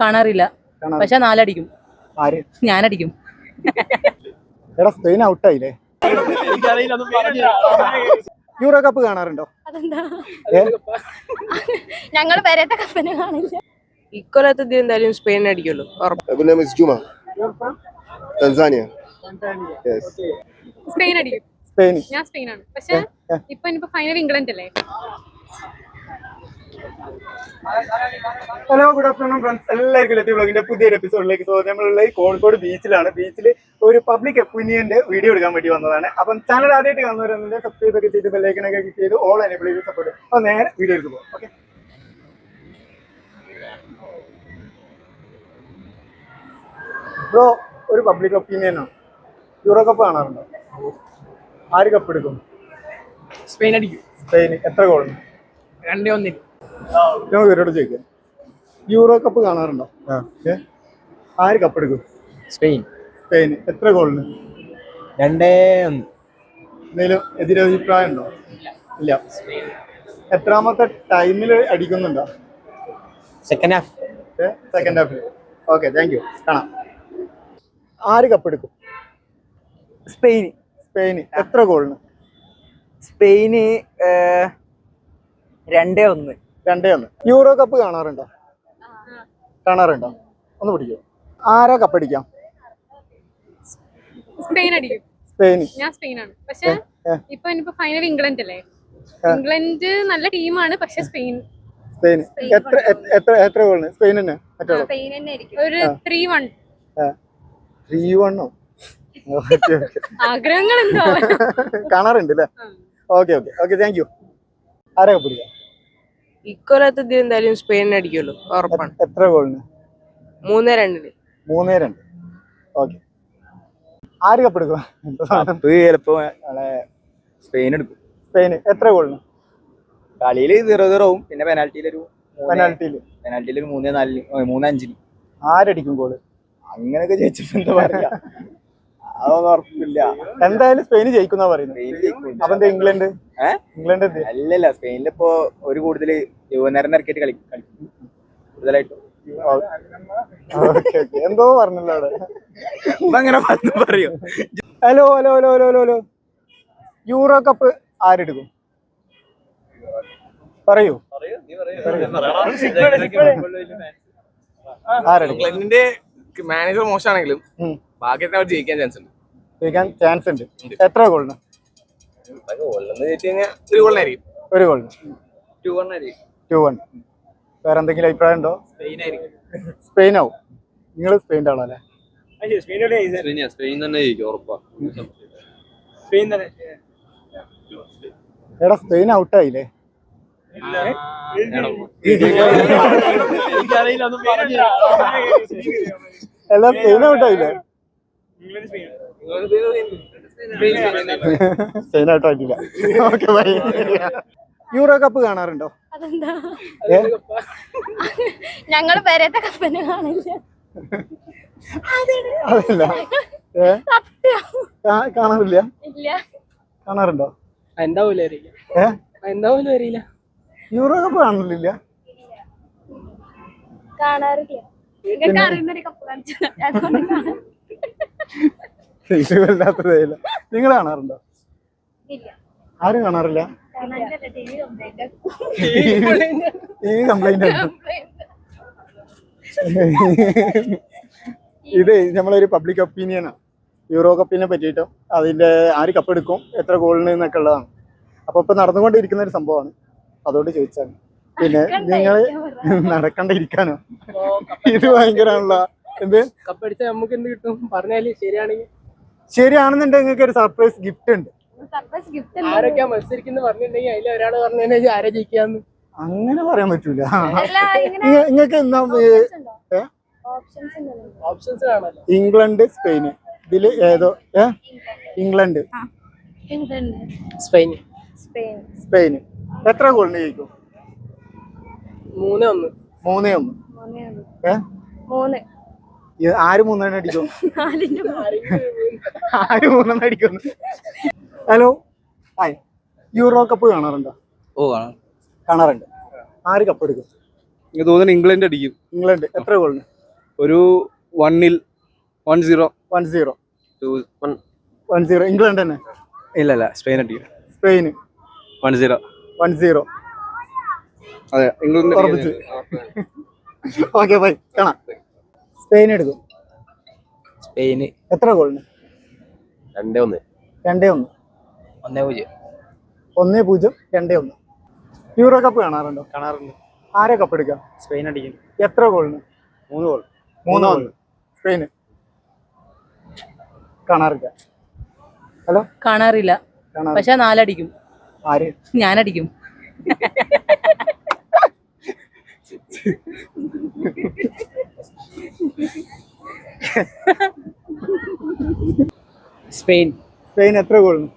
കാണാറില്ല. പക്ഷെ നാലടിക്കും. ആര്? ഞാനടിക്കും. എടാ സ്പെയിൻ ഔട്ടായില്ലേ? യൂറോ കപ്പ് കാണാറുണ്ടോ? ഞങ്ങൾ വരത്തെ കപ്പനെ കാണില്ല. ഇക്കൊല്ലത്തെ എന്തായാലും സ്പെയിൻ അടിക്കുള്ളൂ. ഉറപ്പ്. Miss Juma, Tanzania. സ്പെയിൻ അടിക്കും സ്പെയിൻ. ഞാൻ സ്പെയിനാണ്. പക്ഷെ ഇപ്പൊ ഇനിയിപ്പോ ഫൈനൽ ഇംഗ്ലണ്ട് അല്ലേ ഹലോ ഗുഡ് ആഫ്റ്റർനൂൺ ഫ്രണ്ട്സ് എല്ലാവർക്കും ലത്തി ബ്ലോഗിന്റെ പുതിയൊരു എപ്പിസോഡിലേക്ക് സ്വാഗതം. നമ്മളുള്ള കോഴിക്കോട് ബീച്ചിലാണ്. ബീച്ചിൽ ഒരു പബ്ലിക് ഒപ്പീനിയന്റെ വീഡിയോ എടുക്കാൻ വേണ്ടി വന്നതാണ്. അപ്പം ചാനൽ ആദ്യമായിട്ട് കാണുന്നവരുണ്ടെങ്കിൽ സബ്സ്ക്രൈബ് ഒക്കെ ചെയ്ത് ബെല്ലൈക്കനൊക്കെ ക്ലിക്ക് ചെയ്ത് ഓൾ എനേബിൾ ചെയ്ത് സപ്പോർട്ട് അപ്പോൾ നേരെ വീഡിയോ എടുത്ത് പോകും ഓക്കെ ബ്രോ ഒരു പബ്ലിക് ഒപ്പീനിയനാണ് യൂറോ കപ്പ് കാണാറുണ്ടോ? ആര് കപ്പ് എടുക്കും? സ്പെയിൻ അടിക്കും. സ്പെയിൻ. എത്ര ഗോളുണ്ട് രണ്ടേ ഒന്നിന്. ഞാൻ ഇവരോട് ചോദിക്കാം. യൂറോ കപ്പ് കാണാറുണ്ടോ? ഏ? ആര് കപ്പ് എടുക്കും? സ്പെയിൻ. സ്പെയിൻ. എത്ര ഗോളിന് രണ്ടേ ഒന്ന്. എന്തെങ്കിലും എതിരഭിപ്രായം ഉണ്ടോ ഇല്ല. എത്രാമത്തെ ടൈമിൽ അടിക്കുന്നുണ്ടോ? സെക്കൻഡ് ഹാഫ് സെക്കൻഡ് ഹാഫിൽ ഓക്കെ താങ്ക് യു കാണാം. ആര് കപ്പ് എടുക്കും? സ്പെയിൻ. സ്പെയിൻ എത്ര ഗോളിന് സ്പെയിന് രണ്ടേ ഒന്ന്. രണ്ടേ ഒന്ന് യൂറോ കപ്പ് കാണാറുണ്ടോ? കാണാറുണ്ടോ? ഒന്ന് പിടിക്കോ. ആരാ കപ്പ് അടിക്കാം? സ്പെയിൻ അടിക്കും. സ്പെയിൻ ഞാൻ സ്പെയിനാണ് പക്ഷെ ഇപ്പൊ ഇനിയിപ്പോ ഫൈനൽ ഇംഗ്ലണ്ട് അല്ലേ? ഇംഗ്ലണ്ട് നല്ല ടീമാണ് പക്ഷെ സ്പെയിൻ സ്പെയിൻ എത്ര എത്ര- എത്ര ഗോളിന് സ്പെയിൻ തന്നെ? ഒരു ത്രീ വൺ ത്രീ വണ്ണോ ഓക്കെ ഓക്കെ. ആഗ്രഹങ്ങൾ എന്തോ കാണാറുണ്ട് അല്ലേ? Okay okay. Okay thank you ആരാ കപ്പ് അടിക്കാം ഇക്കൊല്ലത്തെ ഇത് എന്തായാലും സ്പെയിൻ അടിക്കുള്ളൂ ഉറപ്പാണ്. എത്ര ഗോളിന് മൂന്നേ രണ്ടിന്. മൂന്നേ രണ്ട്. ഓക്കെ ആര് കപ്പെടുക്കും കപ്പ് ചിലപ്പോ നമ്മളെ സ്പെയിൻ എടുക്കും. സ്പെയിന് എത്ര ഗോളിന് കളിയിൽ സീറോ സീറോ ആവും. പിന്നെ പെനാൽറ്റിയിൽ ഒരു പെനാൽറ്റിയിൽ പെനാൽറ്റിയിൽ ഒരു മൂന്നേ നാലിന് മൂന്നേ അഞ്ചിന്. ആരടിക്കും ഗോൾ അങ്ങനെയൊക്കെ ജയിച്ചപ്പോ എന്താ പറയാ? അതൊന്നും ഉറപ്പില്ല. എന്തായാലും സ്പെയിൻ ജയിക്കുന്ന പറയുന്നത് അപ്പൊ എന്താ ഇംഗ്ലണ്ട്? ഇംഗ്ലണ്ട് എന്ത്? അല്ലല്ല സ്പെയിനിൽ ഇപ്പോ ഒരു കൂടുതൽ യുവനേരം ഇറക്കിയിട്ട് കളി കളിക്കും. കൂടുതലായിട്ടും. എന്തോ പറഞ്ഞല്ലോ അവിടെ. അങ്ങനെ പറഞ്ഞു പറയൂ? Hello hello hello hello hello hello. Euro cup ആരെടുക്കും? പറയൂ. ആരെടുക്കും? മാനേജർ മോശമാണെങ്കിലും. ഭാഗ്യത്തിന് അവർ ജയിക്കാൻ ചാൻസ് ഉണ്ട്. ജയിക്കാൻ ചാൻസ് ഉണ്ട്. എത്ര ഗോളിന് ജയിച്ചു കഴിഞ്ഞാൽ ഒരു ഗോളിനായിരിക്കും ഒരു ഗോളിന് ടു ഗോളിനായിരിക്കും ടു വൺ വേറെ എന്തെങ്കിലും അഭിപ്രായം ഉണ്ടോ? സ്പെയിൻ ആവും. നിങ്ങൾ സ്പെയിന്റെ ആളല്ലേ? സ്പെയിൻ തന്നെ ജയിക്കും ഉറപ്പാ. എടാ സ്പെയിൻ ഔട്ടായില്ലേ എല്ലാം സ്പെയിൻ ഔട്ടായില്ലേ ഓക്കെ ബൈ യൂറോ കപ്പ് കാണാറുണ്ടോ? അതെന്താ? ഞങ്ങൾ പേരത്തെ കപ്പനെ കാണില്ല. അതല്ല. കാണാറില്ല? ഇല്ല. കാണാറുണ്ടോ? എന്താവൂല അറിയില്ല. യൂറോ കപ്പ് കാണലില്ല? കാണാറില്ല. നിങ്ങൾക്ക് അറിയുന്ന ഒരു കപ്പ് കാണിച്ചു ഇത് നിങ്ങൾ കാണാറുണ്ടോ? ഇല്ല. ആരും കാണാറില്ല? ഈ കംപ്ലൈന്റ് ഇത് നമ്മളൊരു പബ്ലിക് ഒപ്പീനിയനാണ് യൂറോ കപ്പിനെ പറ്റിയിട്ടും അതിന്റെ ആര് കപ്പെടുക്കും എത്ര ഗോളിന് എന്നൊക്കെ ഉള്ളതാണ്. അപ്പൊ ഇപ്പൊ നടന്നുകൊണ്ടിരിക്കുന്ന ഒരു സംഭവമാണ്. അതുകൊണ്ട് ചോദിച്ചാണ് പിന്നെ നിങ്ങൾ നടക്കണ്ടിരിക്കാനോ ഇത് ഭയങ്കരമാണല്ലോ എന്ത്? കപ്പടിച്ച നമുക്ക് എന്ത് കിട്ടും? പറഞ്ഞാൽ ശരിയാണെങ്കിൽ. ശരിയാണെന്നുണ്ടെങ്കിൽ നിങ്ങൾക്ക് ഒരു സർപ്രൈസ് ഗിഫ്റ്റ് ഉണ്ട്. സർപ്രൈസ് ഗിഫ്റ്റ് ആരൊക്കെയാ മത്സരിക്കുന്ന പറഞ്ഞിട്ടുണ്ടെങ്കിൽ അതിൽ ഒരാൾ പറഞ്ഞു ആരെ ജയിക്കാന്ന്. അങ്ങനെ പറയാൻ പറ്റൂല. അല്ല ഇങ്ങനെ നിങ്ങൾക്ക് എന്നാ ഓപ്ഷൻസ് ഉണ്ടല്ലോ ഓപ്ഷൻസ് കാണല്ലോ ഇംഗ്ലണ്ട് സ്പെയിന്. ഇതിൽ ഏതോ ഏ England. England. Spain. Spain Spain. എത്ര ഗോളിന് ജയിക്കും? മൂന്നേ ഒന്ന്. മൂന്നേ ഒന്ന്. ഏ മൂന്ന്. ആര് മൂന്നെണ്ണം അടിക്കും ആര് മൂന്നെണ്ണം അടിക്കുന്നു ഹലോ. ഹായ്. യൂറോ കപ്പ് കാണാറുണ്ടോ? ഓ കാണാറുണ്ട്. ആര് കപ്പ് എടുക്കും? എനിക്ക് തോന്നുന്നു ഇംഗ്ലണ്ട് അടിക്കും. ഇംഗ്ലണ്ട്. എത്ര ഗോളിന് ഒരു വണ്ണിൽ one zero one zero one zero England തന്നെ? ഇല്ല ഇല്ല. സ്പെയിൻ അടിക്കും. സ്പെയിന്? വൺ സീറോ വൺ സീറോ അതെ ഇംഗ്ലണ്ട്. ഓക്കെ ബൈ കാണാം. സ്പെയിൻ എടുക്കും. സ്പെയിന് എത്ര ഗോളിന് രണ്ടേ ഒന്ന്. രണ്ടേ ഒന്ന്. ഒന്നേ പൂജ്യം. ഒന്നേ പൂജ്യം രണ്ടേ ഒന്ന്. യൂറോ കപ്പ് കാണാറുണ്ടോ? കാണാറുണ്ട്. ആരെ കപ്പ് എടുക്കാം? സ്പെയിൻ അടിക്കും. എത്ര ഗോളിന് മൂന്ന് ഗോൾ മൂന്ന് ഗോൾ സ്പെയിന് കാണാറില്ല. ഹലോ? കാണാറില്ല. കാണാറ് പക്ഷെ നാലടിക്കും. ആര്? ഞാനടിക്കും. സ്പെയിൻ. സ്പെയിൻ എത്ര ഗോളിന്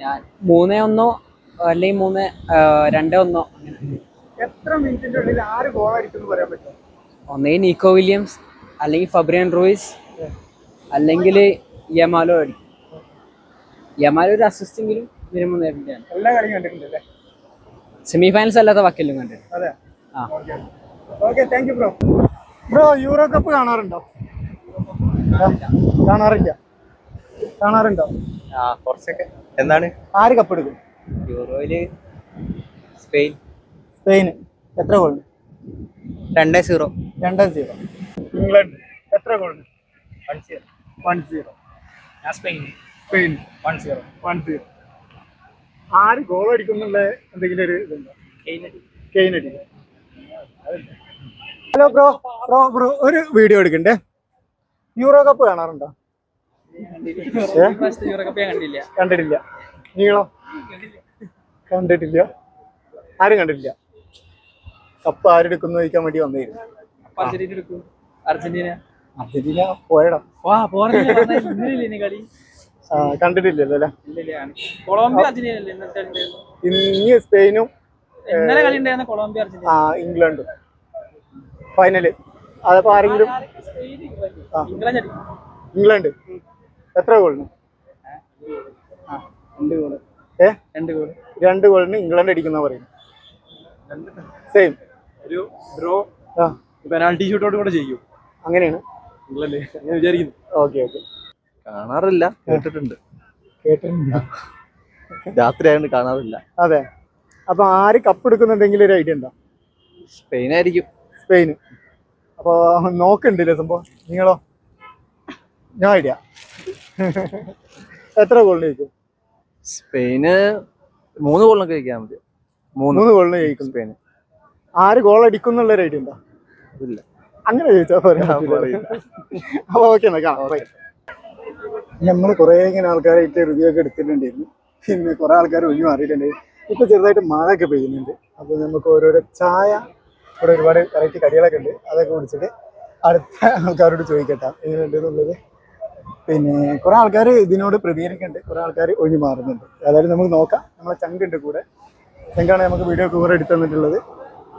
ഞാൻ മൂന്നേ ഒന്നോ അല്ലെങ്കിൽ മൂന്ന് രണ്ടേ ഒന്നോ. എത്ര മിനിറ്റിന്റെ ഉള്ളിൽ ആറ് ഗോൾ അടിക്കുന്നു പറയാൻ പറ്റും ഒന്നെങ്കിൽ നീക്കോ വില്യംസ് അല്ലെങ്കിൽ ഫബ്രിയൻ റോയിസ് അല്ലെങ്കിൽ യമാലോ അടിക്കും യമാലോ ഒരു അസിസ്റ്റെങ്കിലും മിനിമം നേരിട്ടാണ് എല്ലാ കളിയും കണ്ടിട്ടുണ്ട് അല്ലേ? സെമി ഫൈനൽസ് അല്ലാത്ത വക്കലും കണ്ടിട്ട് അതെ. ആ. Okay thank you bro bro euro cup കാണാറുണ്ടോ? കാണാറില്ല. കാണാറുണ്ടോ? ആ കുറച്ചൊക്കെ. എന്താണ്? ആര് കപ്പ് എടുക്കും? യൂറോയിൽ സ്പെയിൻ. സ്പെയിന്. എത്ര ഗോൾ രണ്ടേ സീറോ രണ്ടേ സീറോ ഇംഗ്ലണ്ട്. എത്ര goal one zero one zero ഞാൻ Spain Spain one zero one zero ആര് ഗോൾ അടിക്കുന്നുള്ള എന്തെങ്കിലും ഒരു ഇതുണ്ടോ? കെയിനടി. അടിക്കും ഹലോ ബ്രോ ബ്രോ ബ്രോ ഒരു വീഡിയോ എടുക്കണ്ടേ? യൂറോ കപ്പ് കാണാറുണ്ടോ? കണ്ടിട്ടില്ല. നീളോ? കണ്ടിട്ടില്ല. ആരും കണ്ടിട്ടില്ല. കപ്പ് ആരെടുക്കുന്നു ചോദിക്കാൻ വേണ്ടി വന്നിരുന്നു. അർജന്റീന അർജന്റീന പോയടാ കണ്ടിട്ടില്ലല്ലോ അല്ലേ? ഇനി സ്പെയിനും ഇന്നലെ കളി ഉണ്ടായിരുന്ന കൊളംബിയ അർജന്റീന. ആ ഇംഗ്ലണ്ടും. ഫൈനൽ അതപ്പോ ആരെങ്കിലും? England England. എത്ര ഗോളിന്? ഏ? രണ്ട് ഗോൾ. രണ്ട് ഗോളിന് ഇംഗ്ലണ്ട് അടിക്കുന്ന പറയും സെയിം ഒരു ഡ്രോ പെനാൾട്ടി ഷൂട്ടോട് കൂടെ ചെയ്യും. അങ്ങനെയാണ്. ഇംഗ്ലണ്ട്. ഞാൻ വിചാരിക്കുന്നു. Okay okay. കാണാറില്ല. കേട്ടിട്ടുണ്ട്. കേട്ടിട്ടുണ്ട്. രാത്രി ആയതുകൊണ്ട് കാണാറില്ല. അതെ. അപ്പൊ ആര് കപ്പ് എടുക്കുന്ന എന്തെങ്കിലും ഒരു ഐഡിയ ഉണ്ടോ? സ്പെയിൻ ആയിരിക്കും സ്പെയിന് അപ്പൊ നോക്കണ്ടില്ലേ സംഭവം? നിങ്ങളോ? ഞാൻ ഐഡിയ എത്ര ഗോളിന് ജയിക്കും? സ്പെയിന് മൂന്ന് ഗോളിനൊക്കെ കഴിക്കാൻ മതി. മൂന്ന്. ഗോളിന് ജയിക്കും. സ്പെയിന്. ആര് ഗോൾ അടിക്കും എന്നുള്ള ഒരു ഐഡിയ ഉണ്ടോ? ഇല്ല. അങ്ങനെ ചോദിച്ചാൽ അപ്പൊ ഓക്കെ എന്നാ കാണാം. നമ്മൾ കുറെ ഇങ്ങനെ ആൾക്കാരായിട്ട് റിവ്യൂ ഒക്കെ എടുത്തിട്ടുണ്ടായിരുന്നു. പിന്നെ കുറെ ആൾക്കാർ ഒഴിഞ്ഞു മാറിയിട്ടുണ്ട്. ഇപ്പൊ ചെറുതായിട്ട് മഴ ഒക്കെ പെയ്യുന്നുണ്ട്. അപ്പൊ നമുക്ക് ഓരോരോ ചായ ഇവിടെ ഒരുപാട് വെറൈറ്റി കടികളൊക്കെ ഉണ്ട്. അതൊക്കെ കുടിച്ചിട്ട് അടുത്ത ആൾക്കാരോട് ചോദിക്കട്ടെ. എങ്ങനെയുണ്ട് എന്നുള്ളത്? പിന്നെ കുറെ ആൾക്കാർ ഇതിനോട് പ്രതികരിക്കുന്നുണ്ട്. കുറെ ആൾക്കാർ ഒഴിഞ്ഞു മാറുന്നുണ്ട്. ഏതായാലും നമുക്ക് നോക്കാം. നമ്മളെ ചങ്കുണ്ട് കൂടെ. ചങ്കാണ് നമുക്ക് വീഡിയോ കുറെ എടുത്തു തന്നിട്ടുള്ളത്.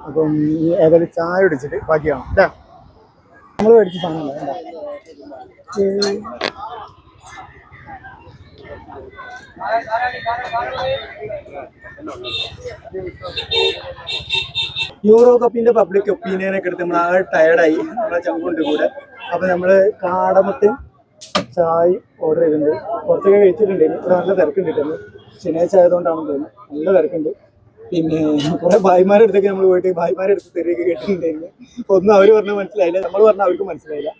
അപ്പം ഏതായാലും ചായ ഒടിച്ചിട്ട് ബാക്കി കാണാം. നമ്മൾ മേടിച്ച സാധനം യൂറോ കപ്പിന്റെ പബ്ലിക് ഒപ്പീനിയനൊക്കെ എടുത്ത് നമ്മൾ ആകെ ടയർഡായി നമ്മളെ ചങ്കുണ്ട് കൂടെ. അപ്പൊ നമ്മൾ കാടമത്തും ചായ ഓർഡർ ചെയ്തിട്ടുണ്ട്. കുറച്ചൊക്കെ കഴിച്ചിട്ടുണ്ടായിരുന്നു ഇവിടെ നല്ല തിരക്കുണ്ടായിരുന്നു ശനിയാഴ്ച ആയതുകൊണ്ടാണെന്ന് തോന്നുന്നു. നല്ല തിരക്കുണ്ട്. പിന്നെ കുറെ ഭായിമാരുടെ അടുത്തൊക്കെ നമ്മൾ പോയിട്ട് ഭായിമാരുടെ അടുത്ത് തെരുവൊക്കെ കേട്ടിട്ടുണ്ടായിരുന്നു. ഒന്നും അവർ പറഞ്ഞാൽ മനസ്സിലായില്ല. നമ്മൾ പറഞ്ഞാൽ അവർക്ക് മനസ്സിലായില്ല.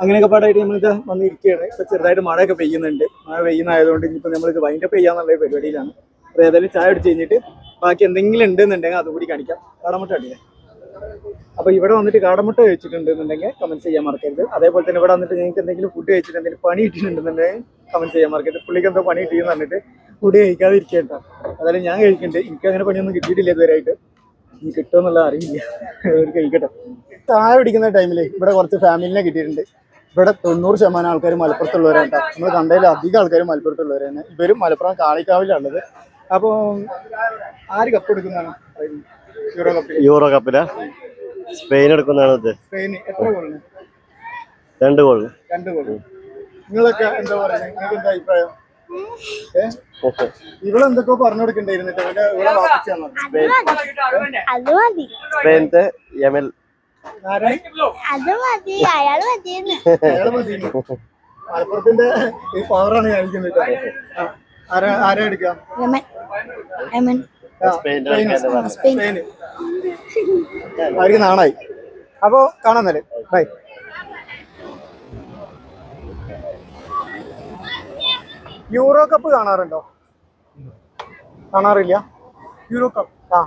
അങ്ങനെയൊക്കെ പാടായിട്ട് നമ്മളിത് വന്നിരിക്കുകയാണ്. ഇപ്പൊ ചെറുതായിട്ട് മഴയൊക്കെ പെയ്യുന്നുണ്ട്. മഴ പെയ്യുന്നതായതുകൊണ്ട് ഇനിയിപ്പോൾ നമ്മളിത് വൈൻഡപ്പ് ചെയ്യാന്നുള്ള പരിപാടിയിലാണ്. അപ്പോൾ ഏതായാലും ചായ അടിച്ച് കഴിഞ്ഞിട്ട് ബാക്കി എന്തെങ്കിലും ഉണ്ടെന്നുണ്ടെങ്കിൽ അതുകൂടി കാണിക്കാം. കാടമുട്ട അടിയേ അപ്പോൾ ഇവിടെ വന്നിട്ട് കാടമുട്ട കഴിച്ചിട്ടുണ്ടെന്നുണ്ടെങ്കിൽ കമന്റ് ചെയ്യാൻ മറക്കരുത്. അതേപോലെ തന്നെ ഇവിടെ വന്നിട്ട് നിങ്ങൾക്ക് എന്തെങ്കിലും ഫുഡ് കഴിച്ചിട്ട് എന്തെങ്കിലും പണി കിട്ടിയിട്ടുണ്ടെന്നുണ്ടെങ്കിൽ കമന്റ് ചെയ്യാൻ മറക്കരുത്. പുള്ളിക്ക് എന്തോ പണി കിട്ടിയെന്ന് പറഞ്ഞിട്ട് ഫുഡ് കഴിക്കാതിരിക്കേണ്ട അതായത് ഞാൻ കഴിക്കുന്നുണ്ട് എനിക്ക് അങ്ങനെ പണിയൊന്നും കിട്ടിയിട്ടില്ല ഇതുവരെയായിട്ട് ഇനി കിട്ടുമെന്നുള്ളത് അറിയില്ല കഴിക്കട്ടെ. ചായ പിടിക്കുന്ന ടൈമിൽ ഇവിടെ കുറച്ച് ഫാമിലിനെ കിട്ടിയിട്ടുണ്ട്. ഇവിടെ തൊണ്ണൂറ് ശതമാനം ആൾക്കാർ മലപ്പുറത്തുള്ളവരാണ് കേട്ടോ. നമ്മൾ കണ്ടതിൽ അധികം ആൾക്കാർ മലപ്പുറത്തുള്ളവരാണ് ഇവരും മലപ്പുറം കാളിക്കാവിലുള്ളത് അപ്പോൾ ആര് കപ്പ് എടുക്കുന്നതാണ്? യൂറോ കപ്പിൽ യൂറോ കപ്പിലാ സ്പെയിൻ എടുക്കുന്നതാണ് ഇത്. സ്പെയിന് എത്ര ഗോളിന് രണ്ട് ഗോളിന് രണ്ട് ഗോൾ നിങ്ങളൊക്കെ എന്താ പറയുക നിങ്ങൾക്ക് എന്താ അഭിപ്രായം? ഇവളെന്തൊക്കെ ഇവളെന്തൊക്കെയോ പറഞ്ഞു കൊടുക്കണ്ടായിരുന്നു. അത് സ്പെയിനത്തെ യമൽ ആരാ? അത് മതി അയാൾ മതിയെന്ന്. മലപ്പുറത്തിന്റെ ഈ പവറാണ് കാണിക്കുന്നത്. ആരാ ആരാ. സ്പെയിന്. അവർക്ക് നാണായി. അപ്പോ കാണാന്നല്ലേ ബൈ. യൂറോ കപ്പ് കാണാറുണ്ടോ? കാണാറില്ല. Euro cup. ആ.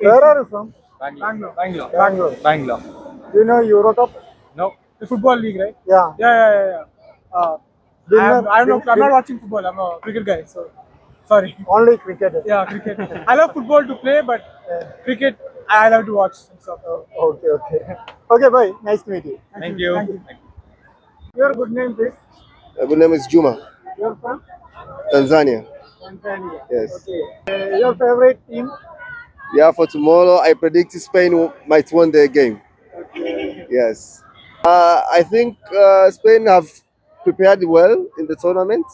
Where are you from? Bangalore. Bangalore. Bangalore. Bangalore. Do you know Euro Cup? No. The football league, right? Yeah. Yeah, yeah, yeah. yeah. Uh, I'm, I don't know. I'm not watching football. I'm a cricket guy. So, sorry. Only cricket. Yeah, cricket. I love football to play, but cricket I love to watch. So, Okay, okay. Okay, bye. Nice to meet you. Thank you. Thank you. Your good name, please. Uh, My name is Juma, Your from Tanzania. Tanzania. Yes. Okay. Uh, your favorite team? Yeah, for tomorrow, I predict Spain might win their game. Yes. Uh, I think uh, Spain have prepared well in the tournament.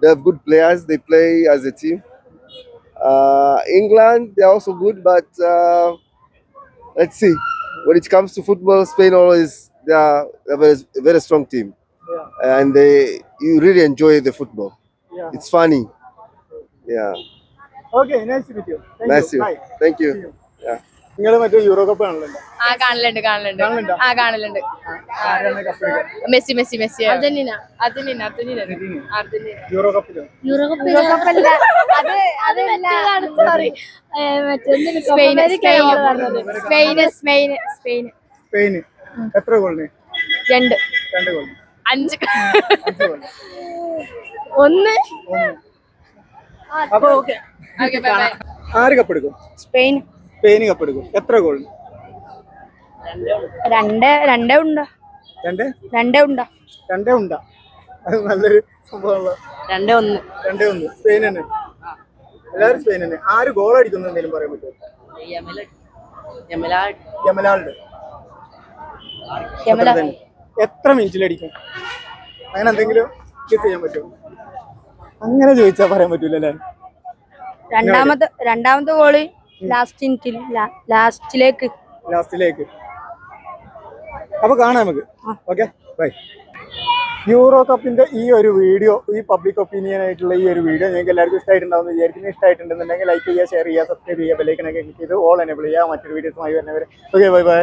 They have good players. They play as a team. Uh, England, they're also good, but uh, let's see. When it comes to football, Spain always they are a very, a very strong team, Yeah. and they you really enjoy the football. Yeah. It's funny. Yeah. നിങ്ങൾ മറ്റേ euro cup ആ കാണലുണ്ട് കാണലുണ്ട് ആ കാണലുണ്ട് Messi Messi Messi. Argentina. Argentina Argentina. Argentina. Euro കപ്പിലോ Euro കപ്പല്ല അത് അത് സോറി സ്പെയിൻ സ്പെയിൻ സ്പെയിൻ എത്ര ഗോളിന്? രണ്ട്. രണ്ട് ഗോൾ അഞ്ച്. ഒന്ന്. അപ്പൊ ഓക്കെ. Okay bye bye. ആര് കപ്പ് എടുക്കും? സ്പെയിൻ. സ്പെയിന് കപ്പ് എടുക്കും. എത്ര ഗോൾ രണ്ട് രണ്ടേ ഉണ്ടോ? രണ്ട്? രണ്ടേ ഉണ്ടോ? രണ്ടേ ഉണ്ടോ. അത് നല്ലൊരു സംഭവമുള്ള രണ്ടേ ഒന്ന്. രണ്ടേ ഒന്ന്. സ്പെയിൻ തന്നെ. എല്ലാവരും സ്പെയിൻ തന്നെ. ആര് ഗോൾ അടിക്കുന്നു എന്തെങ്കിലും പറയാൻ പറ്റുമോ. എത്ര മിനിറ്റിലടിക്കും അങ്ങനെ എന്തെങ്കിലും ചെയ്യാൻ പറ്റുമോ? അങ്ങനെ ചോദിച്ചാ പറയാൻ പറ്റൂല അല്ലേ രണ്ടാമത്തെ രണ്ടാമത്തെ ഗോൾ ലാസ്റ്റ് മിനിറ്റിൽ ലാസ്റ്റിലേക്ക് ലാസ്റ്റിലേക്ക് അപ്പൊ കാണാം നമുക്ക്. ഓക്കെ ബൈ യൂറോ കപ്പിന്റെ ഈ ഒരു വീഡിയോ ഈ പബ്ലിക് ഒപ്പീനിയൻ ആയിട്ടുള്ള ഈ ഒരു വീഡിയോ നിങ്ങൾക്ക് എല്ലാവർക്കും ഇഷ്ടമായിട്ടുണ്ടാവും വിചാരിക്കുന്നു. ഇഷ്ടമായിട്ടുണ്ടെന്നുണ്ടെങ്കിൽ ലൈക്ക് ചെയ്യുക ഷെയർ ചെയ്യുക സബ്സ്ക്രൈബ് ചെയ്യുക ബെല്ലൈക്കനൊക്കെ ക്ലിക്ക് ചെയ്ത് ഓൾ എനേബിൾ ചെയ്യുക. മറ്റൊരു വീഡിയോസുമായി വരുന്നവരെ. Okay bye by